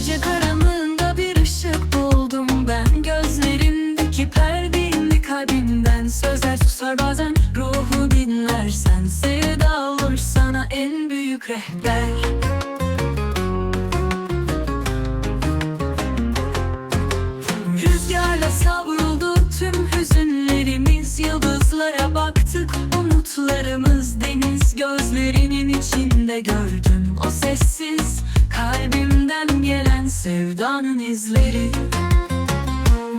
Gece karanlığında bir ışık buldum ben. Gözlerimdeki perdeyi kalbimden Sözler susar bazen ruhu dinlersen. Sevda olur sana en büyük rehber. Rüzgarla savruldu tüm hüzünlerimiz. Yıldızlara baktık umutlarımız Deniz. Gözlerinin içinde gördüm O sessiz kalbimden gelen sevdanın izleri.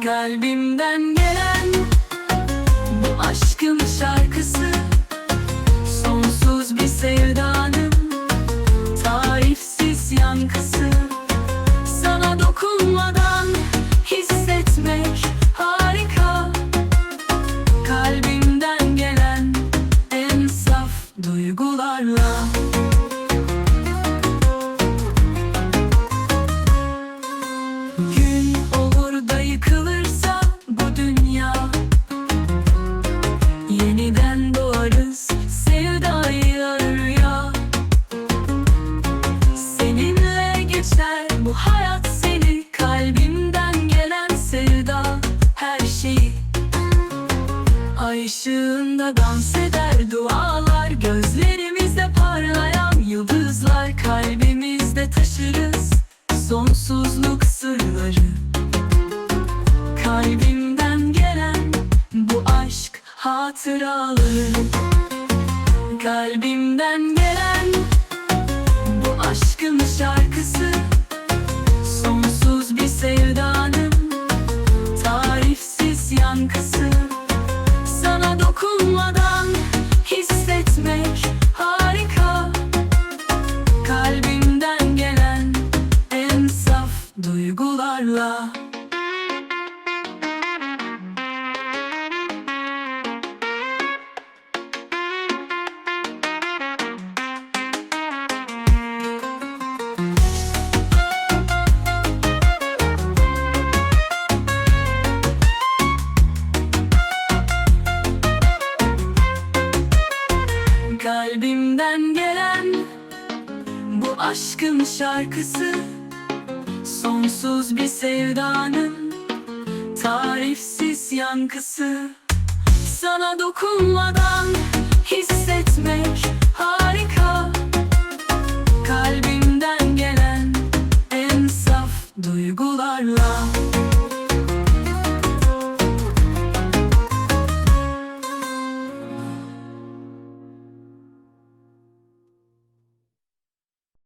Kalbimden gelen bu aşkın şarkısı. Sonsuz bir sevdanın tarifsiz yankısı. Sana dokunmadan hissetmek harika. Kalbimden gelen en saf duygularla Ay ışığında dans eder dualar Gözlerimizde parlayan yıldızlar Kalbimizde taşırız sonsuzluk sırları. Kalbimden gelen bu aşk hatıraları Kalbimden gelen bu aşkın duygularla. Kalbimden gelen bu aşkın şarkısı Sonsuz bir sevdanın tarifsiz yankısı. Sana dokunmadan hissetmek harika. Kalbimden gelen en saf duygularla.